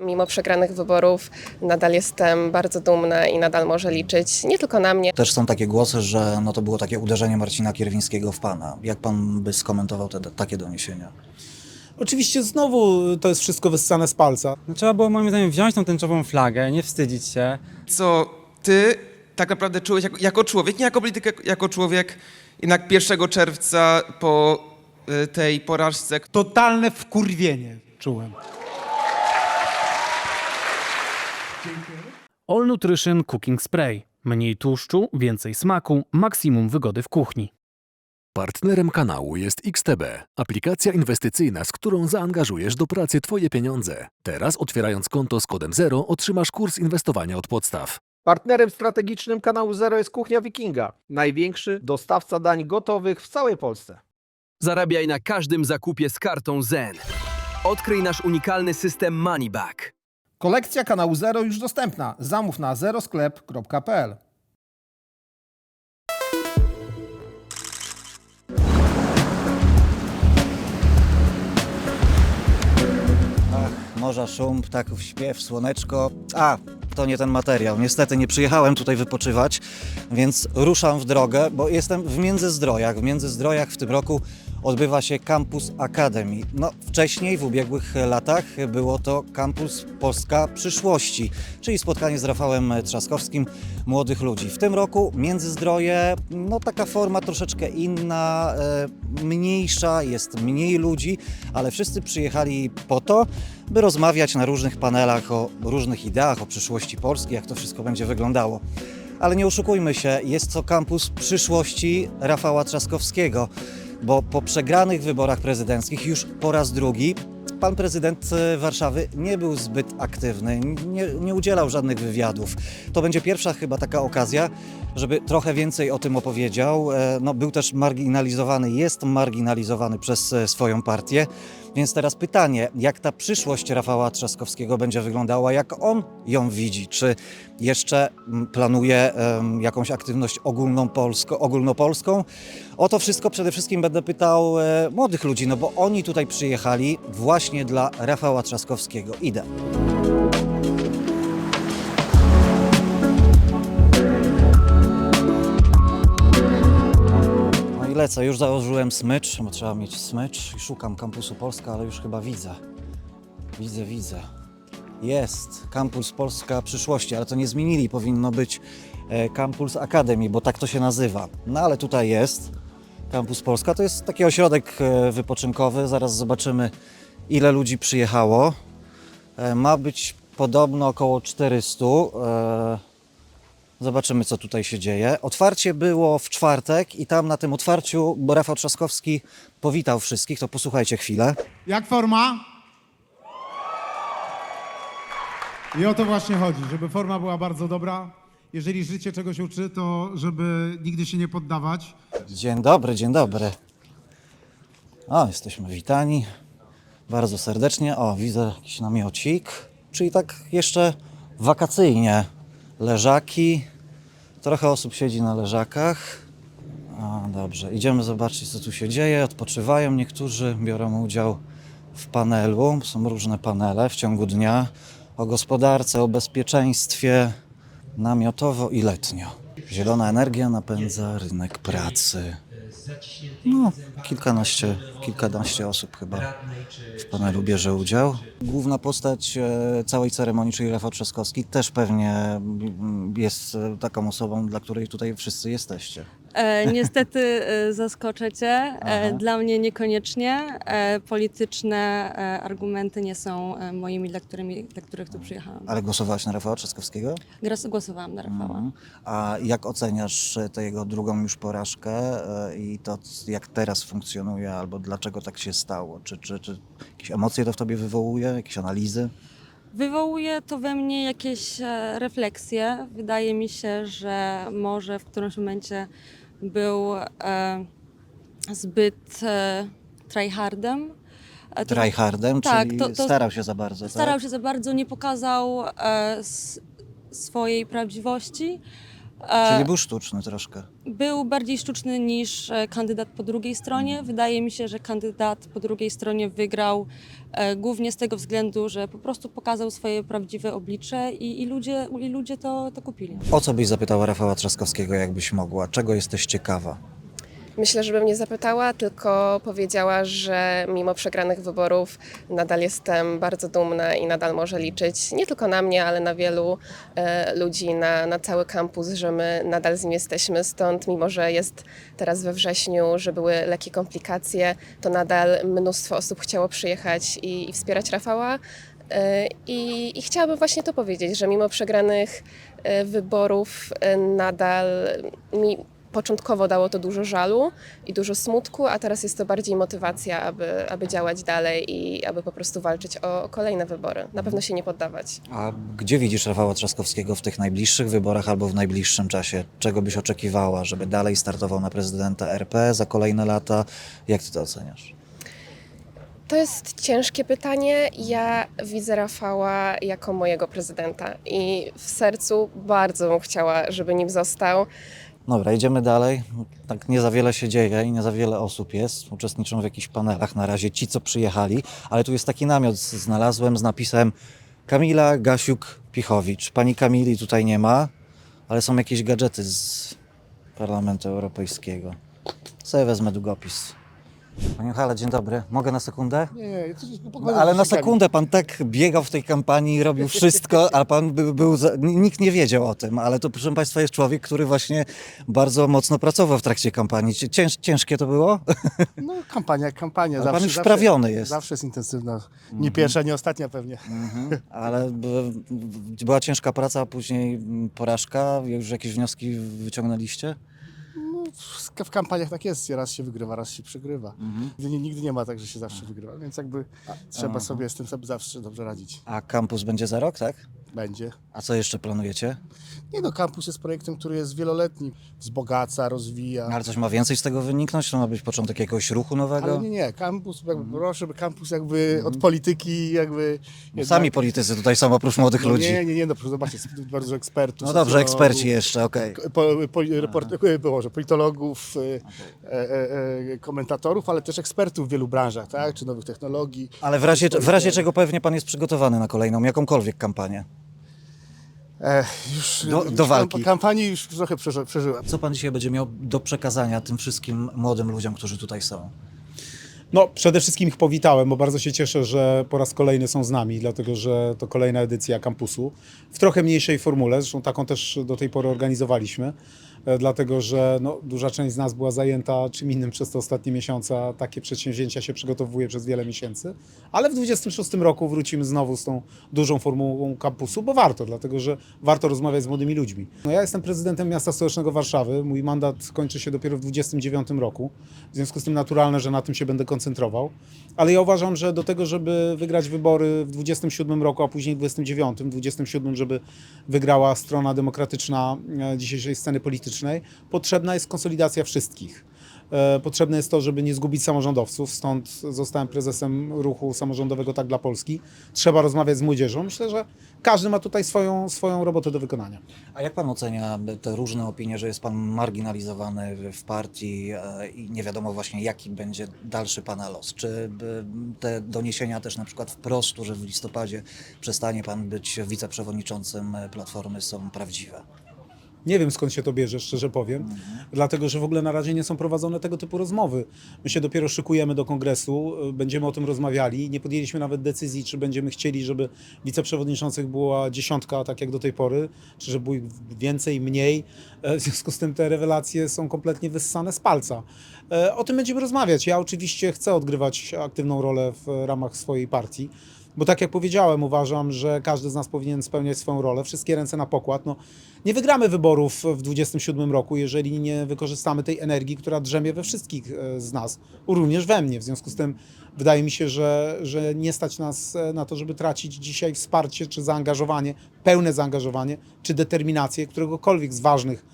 Mimo przegranych wyborów nadal jestem bardzo dumna i nadal może liczyć nie tylko na mnie. Też są takie głosy, że no to było takie uderzenie Marcina Kierwińskiego w pana. Jak pan by skomentował te, takie doniesienia? Oczywiście znowu to jest wszystko wyssane z palca. No, trzeba było moim zdaniem wziąć tą tęczową flagę, nie wstydzić się. co ty tak naprawdę czułeś jako, jako człowiek, nie jako polityk, jako- jako człowiek, jednak 1 czerwca po y, tej porażce, Totalne wkurwienie czułem. All Nutrition Cooking Spray. Mniej tłuszczu, więcej smaku, maksimum wygody w kuchni. Partnerem kanału jest XTB, aplikacja inwestycyjna, z którą zaangażujesz do pracy Twoje pieniądze. Teraz otwierając konto z kodem 0 otrzymasz kurs inwestowania od podstaw. Partnerem strategicznym kanału Zero jest Kuchnia Wikinga, największy dostawca dań gotowych w całej Polsce. Zarabiaj na każdym zakupie z kartą Zen. Odkryj nasz unikalny system Moneyback. Kolekcja kanału Zero już dostępna. Zamów na zerosklep.pl. Ach, morza szum, ptaków śpiew, słoneczko. A, to nie ten materiał. Niestety nie przyjechałem tutaj wypoczywać, więc ruszam w drogę, bo jestem w Międzyzdrojach. W Międzyzdrojach w tym roku odbywa się Campus Academy. No, wcześniej, w ubiegłych latach, było to Campus Polska Przyszłości, czyli spotkanie z Rafałem Trzaskowskim młodych ludzi. W tym roku Międzyzdroje, no taka forma troszeczkę inna, e, mniejsza, jest mniej ludzi, ale wszyscy przyjechali po to, by rozmawiać na różnych panelach o różnych ideach, o przyszłości Polski, jak to wszystko będzie wyglądało. Ale nie oszukujmy się, jest to kampus przyszłości Rafała Trzaskowskiego, bo po przegranych wyborach prezydenckich już po raz drugi pan prezydent e, Warszawy nie był zbyt aktywny, nie, nie udzielał żadnych wywiadów. To będzie pierwsza chyba taka okazja, żeby trochę więcej o tym opowiedział. E, No, był też marginalizowany, jest marginalizowany przez e, swoją partię. Więc teraz pytanie, jak ta przyszłość Rafała Trzaskowskiego będzie wyglądała, jak on ją widzi? Czy jeszcze planuje em, jakąś aktywność ogólną polsko, ogólnopolską? O to wszystko przede wszystkim będę pytał e, młodych ludzi, no bo oni tutaj przyjechali właśnie dla Rafała Trzaskowskiego. Idę. No i lecę, już założyłem smycz, bo trzeba mieć smycz i szukam kampusu Polska, ale już chyba widzę. Widzę, widzę. Jest kampus Polska przyszłości, ale to nie zmienili, powinno być e, Campus Academy, bo tak to się nazywa. No ale tutaj jest Kampus Polska, to jest taki ośrodek e, wypoczynkowy, zaraz zobaczymy ile ludzi przyjechało. E, Ma być podobno około 400. e, Zobaczymy, co tutaj się dzieje. Otwarcie było w czwartek i tam na tym otwarciu bo Rafał Trzaskowski powitał wszystkich. To posłuchajcie chwilę. Jak forma? I o to właśnie chodzi, żeby forma była bardzo dobra. Jeżeli życie czegoś uczy, to żeby nigdy się nie poddawać. Dzień dobry, dzień dobry. O, jesteśmy witani bardzo serdecznie. O, widzę jakiś namiocik, czyli tak jeszcze wakacyjnie. Leżaki, trochę osób siedzi na leżakach. Dobrze, idziemy zobaczyć, co tu się dzieje. Odpoczywają niektórzy, biorą udział w panelu. Są różne panele w ciągu dnia o gospodarce, o bezpieczeństwie, namiotowo i letnio. Zielona energia napędza rynek pracy. No, kilkanaście, kilkanaście osób chyba w panelu bierze udział. Główna postać e, całej ceremonii, czyli Rafał Trzaskowski, też pewnie mm, jest e, taką osobą, dla której tutaj wszyscy jesteście. E, niestety e, zaskoczę cię. E, Aha. dla mnie niekoniecznie. E, polityczne e, argumenty nie są e, moimi, dla, którymi, dla których tu przyjechałam. Ale głosowałaś na Rafała Trzaskowskiego? Gras- Głosowałam na Rafała. Mhm. A jak oceniasz e, tę jego drugą już porażkę e, i to, c- jak teraz funkcjonuje, albo dlaczego tak się stało? Czy, czy, czy jakieś emocje to w tobie wywołuje, jakieś analizy? Wywołuje to we mnie jakieś e, refleksje. Wydaje mi się, że może w którymś momencie był e, zbyt e, tryhardem. E, to- Tryhardem, tak, czyli to- to- starał się za bardzo, starał tak? się za bardzo, nie pokazał swojej prawdziwości. Czyli był sztuczny troszkę. Był bardziej sztuczny niż e, kandydat po drugiej stronie. Wydaje mi się, że kandydat po drugiej stronie wygrał e, głównie z tego względu, że po prostu pokazał swoje prawdziwe oblicze i, i ludzie, i ludzie to, to kupili. O co byś zapytała Rafała Trzaskowskiego, jakbyś mogła? Czego jesteś ciekawa? Myślę, żebym nie zapytała, tylko powiedziała, że mimo przegranych wyborów nadal jestem bardzo dumna i nadal może liczyć nie tylko na mnie, ale na wielu e, ludzi, na, na cały kampus, że my nadal z nim jesteśmy. Stąd, mimo że jest teraz we wrześniu, że były lekkie komplikacje, to nadal mnóstwo osób chciało przyjechać i, i wspierać Rafała. E, I, I chciałabym właśnie to powiedzieć, że mimo przegranych e, wyborów e, nadal mi początkowo dało to dużo żalu i dużo smutku, a teraz jest to bardziej motywacja, aby, aby działać dalej i aby po prostu walczyć o kolejne wybory. Na pewno się nie poddawać. A gdzie widzisz Rafała Trzaskowskiego w tych najbliższych wyborach albo w najbliższym czasie? Czego byś oczekiwała, żeby dalej startował na prezydenta RP za kolejne lata? Jak ty to oceniasz? To jest ciężkie pytanie. Ja widzę Rafała jako mojego prezydenta i w sercu bardzo bym chciała, żeby nim został. Dobra, idziemy dalej. Tak nie za wiele się dzieje i nie za wiele osób jest. Uczestniczą w jakichś panelach na razie ci, co przyjechali, ale tu jest taki namiot znalazłem z napisem Kamila Gasiuk-Pichowicz. Pani Kamili tutaj nie ma, ale są jakieś gadżety z Parlamentu Europejskiego. Sobie wezmę długopis. Panie Hale, dzień dobry. Mogę na sekundę? Nie, to No, ale na sekundę pan tak biegał w tej kampanii, robił wszystko, a pan był, był za... nikt nie wiedział o tym, ale to proszę państwa jest człowiek, który właśnie bardzo mocno pracował w trakcie kampanii. Cięż, ciężkie to było? No kampania, kampania. Ale pan już wprawiony jest. Zawsze jest intensywna. Nie pierwsza, nie ostatnia pewnie. Mhm. Ale była ciężka praca, a później porażka. Już jakieś wnioski wyciągnęliście? W, kampaniach tak jest, raz się wygrywa, raz się przegrywa. Nigdy, nigdy nie ma tak, że się zawsze wygrywa, więc jakby trzeba sobie z tym sobie zawsze dobrze radzić. A kampus będzie za rok, tak? Będzie. A co jeszcze planujecie? Nie no, kampus jest projektem, który jest wieloletni, wzbogaca, rozwija. Ale coś ma więcej z tego wyniknąć? To ma być początek jakiegoś ruchu nowego? Ale nie, nie, kampus, jakby, proszę, by kampus jakby od polityki jakby... No, jednak- Sami politycy tutaj są oprócz młodych no, ludzi. Nie, nie, nie, no proszę zobaczcie, bardzo ekspertów. No dobrze, eksperci jeszcze, okej. po, po, report, że politologów, e, e, e, komentatorów, ale też ekspertów w wielu branżach, tak? czy nowych technologii. Ale w razie, w razie czego pewnie pan jest przygotowany na kolejną, jakąkolwiek kampanię. E, już, Do- już do walki. kamp- Kampanii już trochę przeży, przeżyłem. Co pan dzisiaj będzie miał do przekazania tym wszystkim młodym ludziom, którzy tutaj są? No, przede wszystkim ich powitałem, bo bardzo się cieszę, że po raz kolejny są z nami, dlatego że to kolejna edycja kampusu w trochę mniejszej formule, zresztą taką też do tej pory organizowaliśmy, dlatego że no, duża część z nas była zajęta czym innym przez te ostatnie miesiące, a takie przedsięwzięcia się przygotowuje przez wiele miesięcy, ale w 26 roku wrócimy znowu z tą dużą formułą kampusu, bo warto, dlatego że warto rozmawiać z młodymi ludźmi. No, ja jestem prezydentem miasta stołecznego Warszawy, mój mandat kończy się dopiero w 29 roku, w związku z tym naturalne, że na tym się będę koncentrował. Ale ja uważam, że do tego, żeby wygrać wybory w 27 roku, a później w 29, 27, żeby wygrała strona demokratyczna e, dzisiejszej sceny politycznej, potrzebna jest konsolidacja wszystkich. E, Potrzebne jest to, żeby nie zgubić samorządowców, stąd zostałem prezesem ruchu samorządowego Tak dla Polski. Trzeba rozmawiać z młodzieżą. Myślę, że każdy ma tutaj swoją, swoją robotę do wykonania. A jak pan ocenia te różne opinie, że jest pan marginalizowany w- partii e, i nie wiadomo właśnie jaki będzie dalszy pana los? Czy te doniesienia też na przykład wprost, że w listopadzie przestanie pan być wiceprzewodniczącym Platformy są prawdziwe? Nie wiem skąd się to bierze, szczerze powiem, dlatego że w ogóle na razie nie są prowadzone tego typu rozmowy. My się dopiero szykujemy do kongresu, y, będziemy o tym rozmawiali. Nie podjęliśmy nawet decyzji, czy będziemy chcieli, żeby wiceprzewodniczących była dziesiątka, tak jak do tej pory, czy żeby było więcej, mniej. E, W związku z tym te rewelacje są kompletnie wyssane z palca. E, O tym będziemy rozmawiać. Ja oczywiście chcę odgrywać aktywną rolę w ramach swojej partii. Bo tak jak powiedziałem, uważam, że każdy z nas powinien spełniać swoją rolę. Wszystkie ręce na pokład. No, nie wygramy wyborów w 27 roku, jeżeli nie wykorzystamy tej energii, która drzemie we wszystkich e, z nas, również we mnie. W związku z tym wydaje mi się, że, że nie stać nas e, na to, żeby tracić dzisiaj wsparcie czy zaangażowanie, pełne zaangażowanie, czy determinację któregokolwiek z ważnych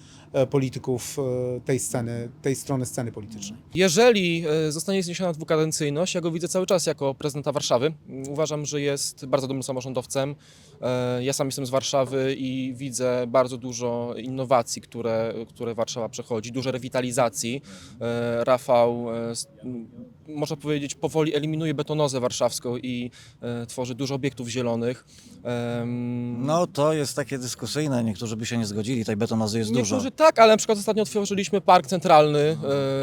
polityków e, tej sceny, tej strony sceny politycznej. Jeżeli e, zostanie zniesiona dwukadencyjność, ja go widzę cały czas jako prezydenta Warszawy. Uważam, że jest bardzo dobrym samorządowcem. E, Ja sam jestem z Warszawy i widzę bardzo dużo innowacji, które, które Warszawa przechodzi, dużo rewitalizacji. E, Rafał, e, można powiedzieć, powoli eliminuje betonozę warszawską i e, tworzy dużo obiektów zielonych. Em, No to jest takie dyskusyjne, niektórzy by się nie zgodzili, tej betonozy jest dużo. Niektórzy tak, ale na przykład ostatnio otworzyliśmy park centralny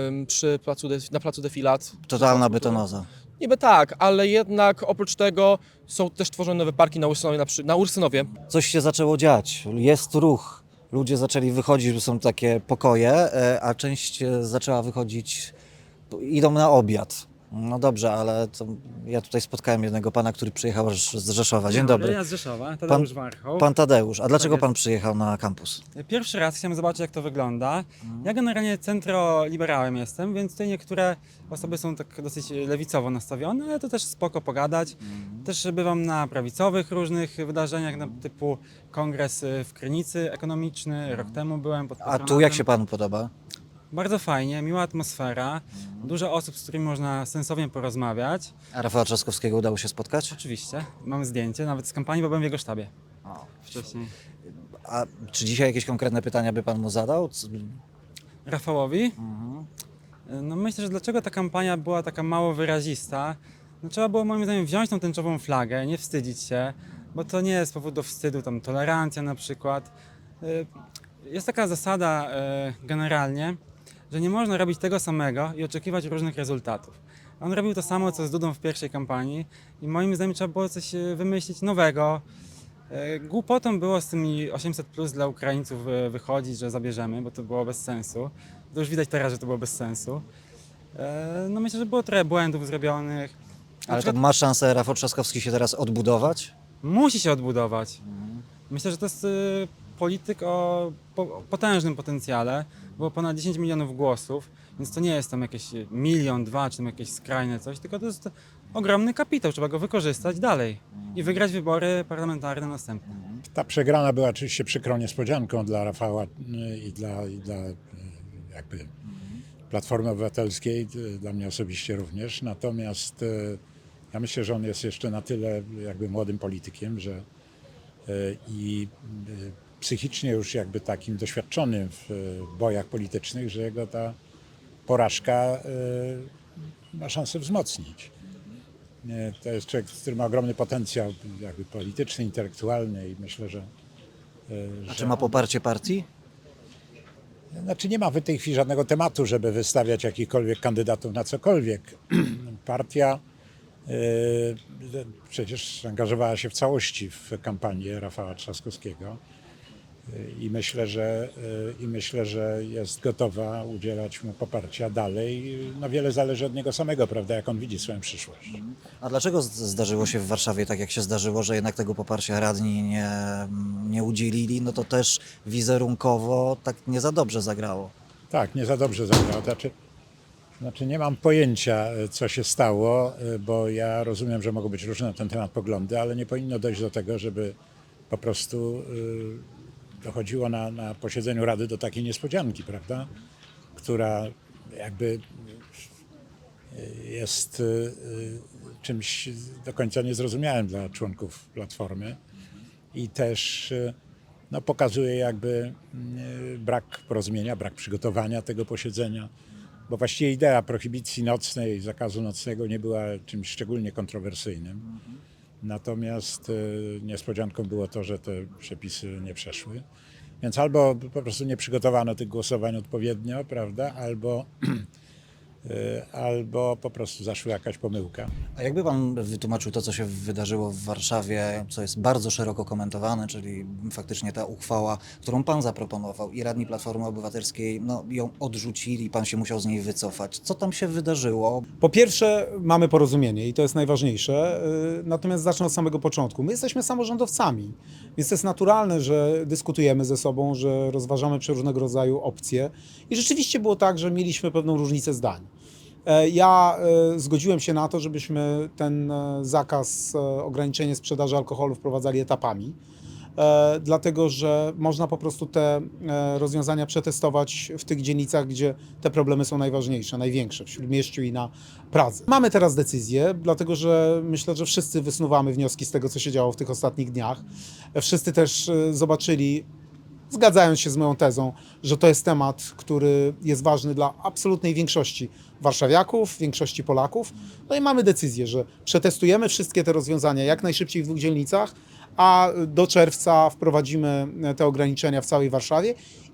em, przy placu Def- na placu Defilat. Totalna betonoza. Niby tak, ale jednak oprócz tego są też tworzone nowe parki na Ursynowie. Na, przy, na Ursynowie. Coś się zaczęło dziać, jest ruch. Ludzie zaczęli wychodzić, są takie pokoje, e, a część e, zaczęła wychodzić, idą na obiad. No dobrze, ale to ja tutaj spotkałem jednego pana, który przyjechał aż z Rzeszowa. Dzień dobry. Ja z Rzeszowa, Tadeusz Warchoł. Pan Tadeusz, a dlaczego jest. pan przyjechał na kampus? Pierwszy raz chciałem zobaczyć, jak to wygląda. Ja generalnie centroliberałem jestem, więc tutaj niektóre osoby są tak dosyć lewicowo nastawione, ale to też spoko pogadać. Też bywam na prawicowych różnych wydarzeniach, na typu kongres y, w Krynicy ekonomiczny, rok temu byłem pod A tu jak się panu podoba? Bardzo fajnie, miła atmosfera, dużo osób, z którymi można sensownie porozmawiać. A Rafała Trzaskowskiego udało się spotkać? Oczywiście, mam zdjęcie, nawet z kampanii, bo byłem w jego sztabie wcześniej. A czy dzisiaj jakieś konkretne pytania by pan mu zadał? C- Rafałowi? No myślę, że dlaczego ta kampania była taka mało wyrazista? No trzeba było moim zdaniem wziąć tą tęczową flagę, nie wstydzić się, bo to nie jest powód do wstydu, tam tolerancja na przykład. Y, Jest taka zasada y, generalnie, że nie można robić tego samego i oczekiwać różnych rezultatów. On robił to samo, co z Dudą w pierwszej kampanii i moim zdaniem trzeba było coś y, wymyślić nowego, E, Głupotą było z tymi 800 plus dla Ukraińców e, wychodzić, że zabierzemy, bo to było bez sensu. To już widać teraz, że to było bez sensu. E, No myślę, że było trochę błędów zrobionych. Na Ale to przykład ma szansę Rafał Trzaskowski się teraz odbudować? musi się odbudować. Myślę, że to jest e, polityk o po, o potężnym potencjale. Było ponad 10 milionów głosów, więc to nie jest tam jakieś milion, dwa, czy tam jakieś skrajne coś, tylko to jest ogromny kapitał. Trzeba go wykorzystać dalej i wygrać wybory parlamentarne następne. Ta przegrana była oczywiście przykrą niespodzianką dla Rafała y, i dla, i dla y, jakby Platformy Obywatelskiej, y, dla mnie osobiście również. Natomiast ja myślę, że on jest jeszcze na tyle jakby młodym politykiem, że i psychicznie już jakby takim doświadczonym w y, bojach politycznych, że jego ta porażka y, ma szansę wzmocnić. Nie, to jest człowiek, który ma ogromny potencjał jakby polityczny, intelektualny i myślę, że... y, A że czy ma poparcie partii? Znaczy nie ma w tej chwili żadnego tematu, żeby wystawiać jakichkolwiek kandydatów na cokolwiek. Partia przecież angażowała się w całości w kampanię Rafała Trzaskowskiego i myślę, że, y, i myślę, że jest gotowa udzielać mu poparcia dalej. No wiele zależy od niego samego, prawda, jak on widzi swoją przyszłość. A dlaczego zdarzyło się w Warszawie tak, jak się zdarzyło, że jednak tego poparcia radni nie, nie udzielili? No to też wizerunkowo tak nie za dobrze zagrało. Tak, nie za dobrze zagrał. Znaczy, znaczy nie mam pojęcia, e, co się stało, e, bo ja rozumiem, że mogą być różne na ten temat poglądy, ale nie powinno dojść do tego, żeby po prostu y, dochodziło na, na posiedzeniu Rady do takiej niespodzianki, prawda? Która jakby y, jest y, y, czymś do końca niezrozumiałym dla członków Platformy i też no, pokazuje jakby y, brak porozumienia, brak przygotowania tego posiedzenia, bo właściwie idea prohibicji nocnej, zakazu nocnego nie była czymś szczególnie kontrowersyjnym. Natomiast y, niespodzianką było to, że te przepisy nie przeszły. Więc albo po prostu nie przygotowano tych głosowań odpowiednio, prawda, albo, albo po prostu zaszła jakaś pomyłka. A jakby pan wytłumaczył to, co się wydarzyło w Warszawie, co jest bardzo szeroko komentowane, czyli faktycznie ta uchwała, którą pan zaproponował i radni Platformy Obywatelskiej no, ją odrzucili, pan się musiał z niej wycofać. Co tam się wydarzyło? Po pierwsze, mamy porozumienie i to jest najważniejsze. y, Natomiast zacznę od samego początku. My jesteśmy samorządowcami, więc to jest naturalne, że dyskutujemy ze sobą, że rozważamy przeróżnego rodzaju opcje. I rzeczywiście było tak, że mieliśmy pewną różnicę zdań. E, Ja e, zgodziłem się na to, żebyśmy ten e, zakaz, ograniczenie sprzedaży alkoholu wprowadzali etapami. dlatego że można po prostu te rozwiązania przetestować w tych dzielnicach, gdzie te problemy są najważniejsze, największe, w Śródmieściu i na Pradze. Mamy teraz decyzję, dlatego że myślę, że wszyscy wysnuwamy wnioski z tego, co się działo w tych ostatnich dniach. Wszyscy też zobaczyli, zgadzając się z moją tezą, że to jest temat, który jest ważny dla absolutnej większości warszawiaków, większości Polaków. No i mamy decyzję, że przetestujemy wszystkie te rozwiązania jak najszybciej w dwóch dzielnicach, a do czerwca wprowadzimy te ograniczenia w całej Warszawie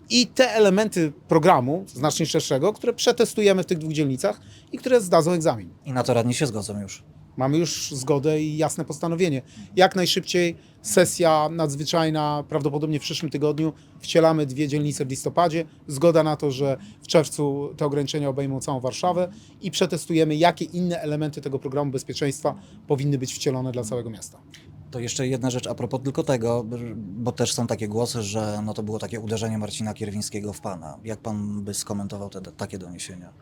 i te elementy programu znacznie szerszego, które przetestujemy w tych dwóch dzielnicach i które zdadzą egzamin. I na to radni się zgodzą już. Mamy już zgodę i jasne postanowienie. Jak najszybciej sesja nadzwyczajna, prawdopodobnie w przyszłym tygodniu, wcielamy dwie dzielnice w listopadzie. Zgoda na to, że w czerwcu te ograniczenia obejmą całą Warszawę i przetestujemy, jakie inne elementy tego programu bezpieczeństwa powinny być wcielone dla całego miasta. To jeszcze jedna rzecz a propos tylko tego, bo też są takie głosy, że no to było takie uderzenie Marcina Kierwińskiego w pana. Jak pan by skomentował te takie doniesienia?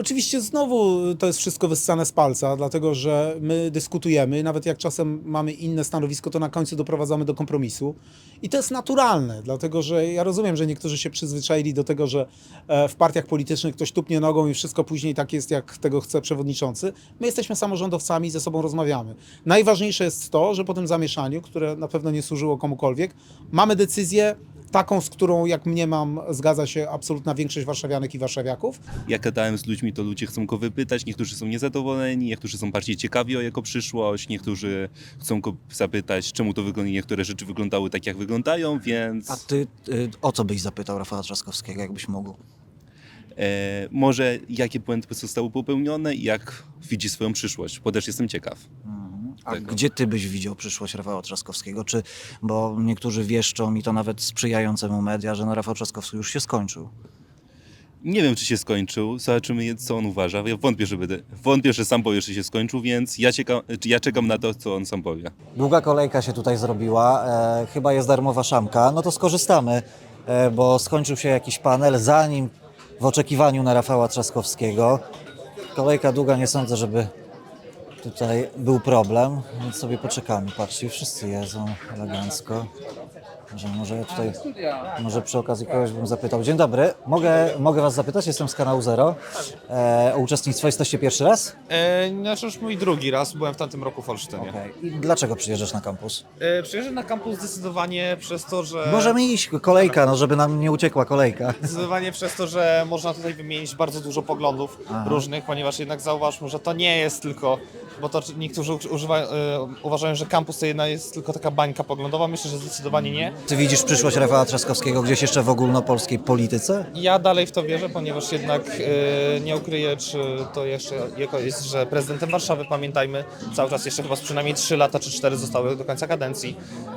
Oczywiście znowu to jest wszystko wyssane z palca, dlatego że my dyskutujemy, nawet jak czasem mamy inne stanowisko, to na końcu doprowadzamy do kompromisu. I to jest naturalne, dlatego że ja rozumiem, że niektórzy się przyzwyczaili do tego, że e, w partiach politycznych ktoś tupnie nogą i wszystko później tak jest, jak tego chce przewodniczący. My jesteśmy samorządowcami, ze sobą rozmawiamy. Najważniejsze jest to, że po tym zamieszaniu, które na pewno nie służyło komukolwiek, mamy decyzję taką, z którą, jak mniemam, zgadza się absolutna większość warszawianek i warszawiaków. Jak gadałem z ludźmi, to ludzie chcą go wypytać, niektórzy są niezadowoleni, niektórzy są bardziej ciekawi o jego przyszłość, niektórzy chcą go zapytać, czemu to wygląda, niektóre rzeczy wyglądały tak, jak wyglądają, więc A ty y, o co byś zapytał Rafała Trzaskowskiego, jakbyś mógł? e, może jakie błędy zostały popełnione i jak widzi swoją przyszłość, bo też jestem ciekaw. A Tego. gdzie ty byś widział przyszłość Rafała Trzaskowskiego? Czy, bo niektórzy wieszczą i to nawet sprzyjającemu media, że no Rafał Trzaskowski już się skończył. Nie wiem, czy się skończył, zobaczymy, co on uważa. Ja wątpię, że, będę, wątpię, że sam powie, czy się skończył, więc ja, cieka, ja czekam na to, co on sam powie. Długa kolejka się tutaj zrobiła, e, chyba jest darmowa szamka, no to skorzystamy, e, bo skończył się jakiś panel, zanim w oczekiwaniu na Rafała Trzaskowskiego. Kolejka długa, nie sądzę, żeby tutaj był problem, więc sobie poczekamy. Patrzcie, wszyscy jedzą elegancko. Może, może ja tutaj, może przy okazji kogoś bym zapytał. Dzień dobry, mogę, mogę Was zapytać, jestem z kanału Zero. E, o uczestnictwo jesteście pierwszy raz? E, znaczy już mój drugi raz, byłem w tamtym roku w Olsztynie. Okej. I dlaczego przyjeżdżasz na kampus? E, przyjeżdżam na kampus zdecydowanie przez to, że... Możemy iść, kolejka, no żeby nam nie uciekła kolejka. Zdecydowanie przez to, że można tutaj wymienić bardzo dużo poglądów różnych, ponieważ jednak zauważmy, że to nie jest tylko, bo to niektórzy używa, e, uważają, że kampus to jedna jest tylko taka bańka poglądowa, myślę, że zdecydowanie nie. Ty widzisz przyszłość Rafała Trzaskowskiego gdzieś jeszcze w ogólnopolskiej polityce? Ja dalej w to wierzę, ponieważ jednak e, nie ukryję, czy to jeszcze jako jest, że prezydentem Warszawy, pamiętajmy, cały czas jeszcze chyba z przynajmniej 3 lata czy 4 zostały do końca kadencji.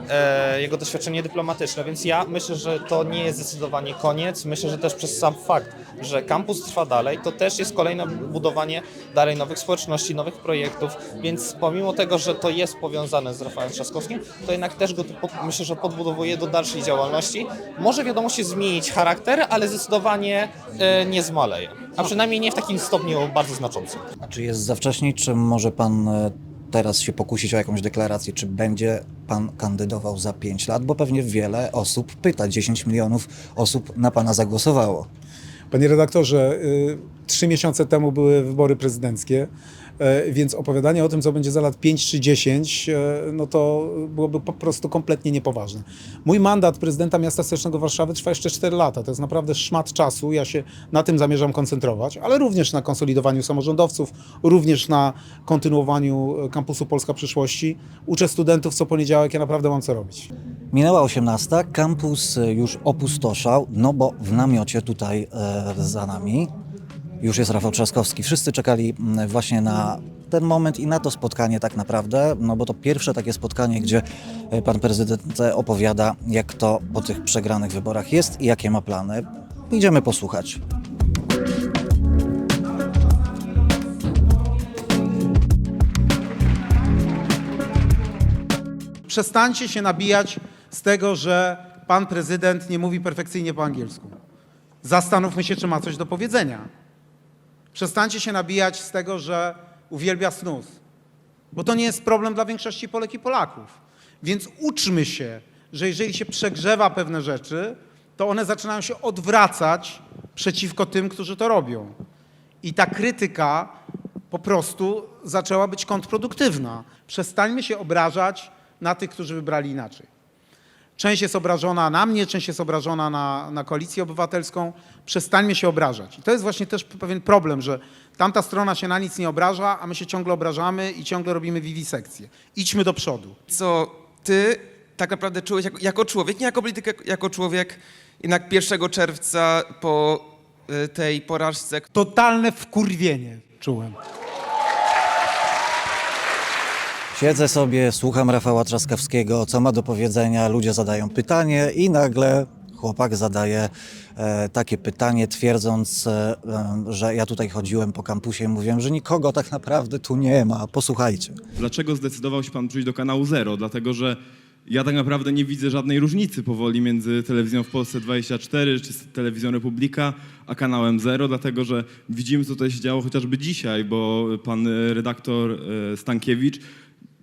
E, jego doświadczenie dyplomatyczne, więc ja myślę, że to nie jest zdecydowanie koniec. Myślę, że też przez sam fakt, że kampus trwa dalej, to też jest kolejne budowanie dalej nowych społeczności, nowych projektów, więc pomimo tego, że to jest powiązane z Rafałem Trzaskowskim, to jednak też go pod, myślę, że podbudowuje do dalszej działalności. Może wiadomo się zmienić charakter, ale zdecydowanie e, nie zmaleje. A przynajmniej nie w takim stopniu bardzo znaczącym. A czy jest za wcześnie, czy może pan e, teraz się pokusić o jakąś deklarację, czy będzie pan kandydował za 5 lat? Bo pewnie wiele osób pyta, 10 milionów osób na pana zagłosowało. Panie redaktorze, y, trzy miesiące temu były wybory prezydenckie, więc opowiadanie o tym, co będzie za lat 5 czy 10, y, no to byłoby po prostu kompletnie niepoważne. Mój mandat prezydenta miasta stołecznego Warszawy trwa jeszcze 4 lata. To jest naprawdę szmat czasu. Ja się na tym zamierzam koncentrować, ale również na konsolidowaniu samorządowców, również na kontynuowaniu y, kampusu Polska Przyszłości. Uczę studentów co poniedziałek, ja naprawdę mam co robić. Minęła 18, kampus e, już opustoszał, no bo w namiocie tutaj e, za nami już jest Rafał Trzaskowski. Wszyscy czekali mm, właśnie na ten moment i na to spotkanie tak naprawdę, no bo to pierwsze takie spotkanie, gdzie e, pan prezydent opowiada, jak to po tych przegranych wyborach jest i jakie ma plany. Idziemy posłuchać. Przestańcie się nabijać z tego, że pan prezydent nie mówi perfekcyjnie po angielsku. Zastanówmy się, czy ma coś do powiedzenia. Przestańcie się nabijać z tego, że uwielbia snus, bo to nie jest problem dla większości Polek i Polaków. Więc uczmy się że jeżeli się przegrzewa pewne rzeczy, to one zaczynają się odwracać przeciwko tym, którzy to robią. I ta krytyka po prostu zaczęła być kontrproduktywna. Przestańmy się obrażać na tych, którzy wybrali inaczej. Część jest obrażona na mnie, część jest obrażona na, na koalicję obywatelską. Przestańmy się obrażać. I to jest właśnie też pewien problem, że tamta strona się na nic nie obraża, a my się ciągle obrażamy i ciągle robimy wiwisekcję. Idźmy do przodu. Co ty tak naprawdę czułeś jako, jako człowiek, nie jako polityk, jako- jako człowiek, jednak 1 czerwca po y, tej porażce, Totalne wkurwienie czułem. Siedzę sobie, słucham Rafała Trzaskowskiego, co ma do powiedzenia, ludzie zadają pytanie i nagle chłopak zadaje e, takie pytanie, twierdząc, e, e, że ja tutaj chodziłem po kampusie i mówiłem, że nikogo tak naprawdę tu nie ma. Posłuchajcie. Dlaczego zdecydował się pan przyjść do kanału Zero? Dlatego, że ja tak naprawdę nie widzę żadnej różnicy powoli między telewizją w Polsce 24 czy telewizją Republika, a kanałem Zero, dlatego że widzimy, co tutaj się działo chociażby dzisiaj, bo pan redaktor e, Stankiewicz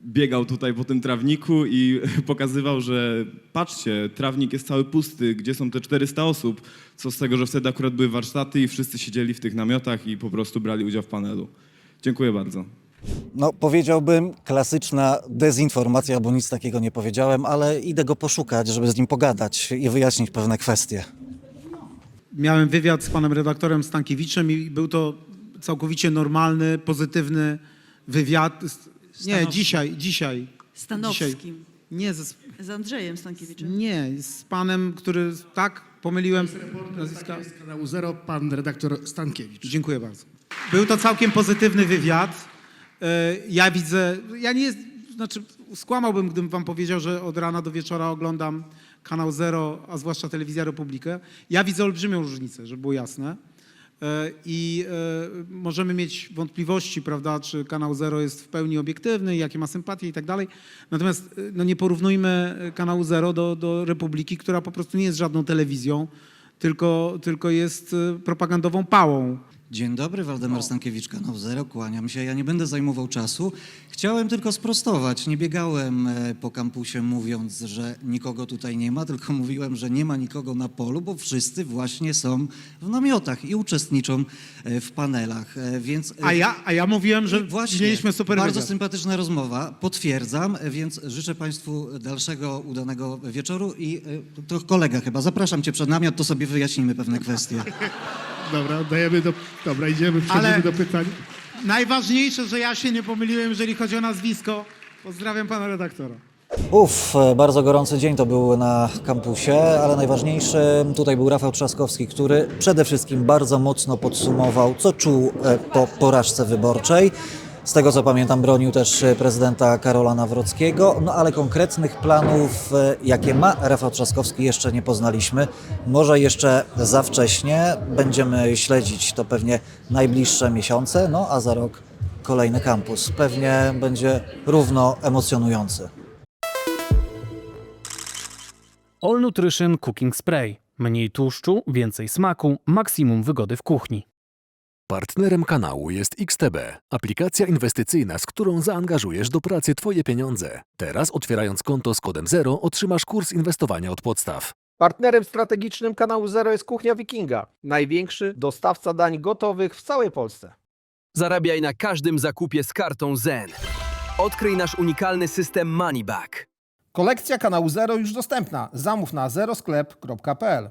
biegał tutaj po tym trawniku i pokazywał, że patrzcie, trawnik jest cały pusty, gdzie są te 400 osób, co z tego, że wtedy akurat były warsztaty i wszyscy siedzieli w tych namiotach i po prostu brali udział w panelu. Dziękuję bardzo. No, powiedziałbym klasyczna dezinformacja, bo nic takiego nie powiedziałem, ale idę go poszukać, żeby z nim pogadać i wyjaśnić pewne kwestie. Miałem wywiad z panem redaktorem Stankiewiczem i był to całkowicie normalny, pozytywny wywiad. Nie, dzisiaj, dzisiaj. Stanowskim. Dzisiaj. Nie, ze, Z Andrzejem Stankiewiczem. nie, z panem, który, tak, pomyliłem nazwiska. Z kanału Zero, pan redaktor Stankiewicz. Dziękuję bardzo. Był to całkiem pozytywny wywiad. E, Ja widzę, ja nie, jest- znaczy skłamałbym, gdybym wam powiedział, że od rana do wieczora oglądam kanał Zero, a zwłaszcza Telewizja Republikę. Ja widzę olbrzymią różnicę, żeby było jasne. E, I e, możemy mieć wątpliwości, prawda, czy kanał Zero jest w pełni obiektywny, jakie ma sympatie i tak dalej. Natomiast e, no, nie porównujmy kanału Zero do, do Republiki, która po prostu nie jest żadną telewizją, tylko, tylko jest propagandową pałą. Dzień dobry, Waldemar Stankiewicz, kanał Zero, kłaniam się. Ja nie będę zajmował czasu. Chciałem tylko sprostować. Nie biegałem e, po kampusie mówiąc, że nikogo tutaj nie ma, tylko mówiłem, że nie ma nikogo na polu, bo wszyscy właśnie są w namiotach i uczestniczą e, w panelach. E, Więc, A ja, a ja mówiłem, że Właśnie, mieliśmy super bardzo wywiad. sympatyczna rozmowa, potwierdzam, więc życzę Państwu dalszego udanego wieczoru i to kolega chyba, zapraszam Cię przed namiot, to sobie wyjaśnimy pewne kwestie. Dobra, oddajemy do... Dobra, idziemy, przechodzimy Ale- do pytań. Najważniejsze, że ja się nie pomyliłem, jeżeli chodzi o nazwisko. Pozdrawiam pana redaktora. Uff, bardzo gorący dzień to był na kampusie, ale najważniejszy tutaj był Rafał Trzaskowski, który przede wszystkim bardzo mocno podsumował, co czuł e, po porażce wyborczej. Z tego co pamiętam, bronił też e, prezydenta Karola Nawrockiego, no ale konkretnych planów, e, jakie ma Rafał Trzaskowski, jeszcze nie poznaliśmy. Może jeszcze za wcześnie, będziemy śledzić to pewnie najbliższe miesiące, no a za rok kolejny kampus. Pewnie będzie równo emocjonujący. All Nutrition Cooking Spray. Mniej tłuszczu, więcej smaku, maksimum wygody w kuchni. Partnerem kanału jest XTB, aplikacja inwestycyjna, z którą zaangażujesz do pracy Twoje pieniądze. Teraz otwierając konto z kodem 0 otrzymasz kurs inwestowania od podstaw. Partnerem strategicznym kanału Zero jest Kuchnia Wikinga, największy dostawca dań gotowych w całej Polsce. Zarabiaj na każdym zakupie z kartą Zen. Odkryj nasz unikalny system Moneyback. Kolekcja kanału Zero już dostępna. Zamów na zerosklep.pl.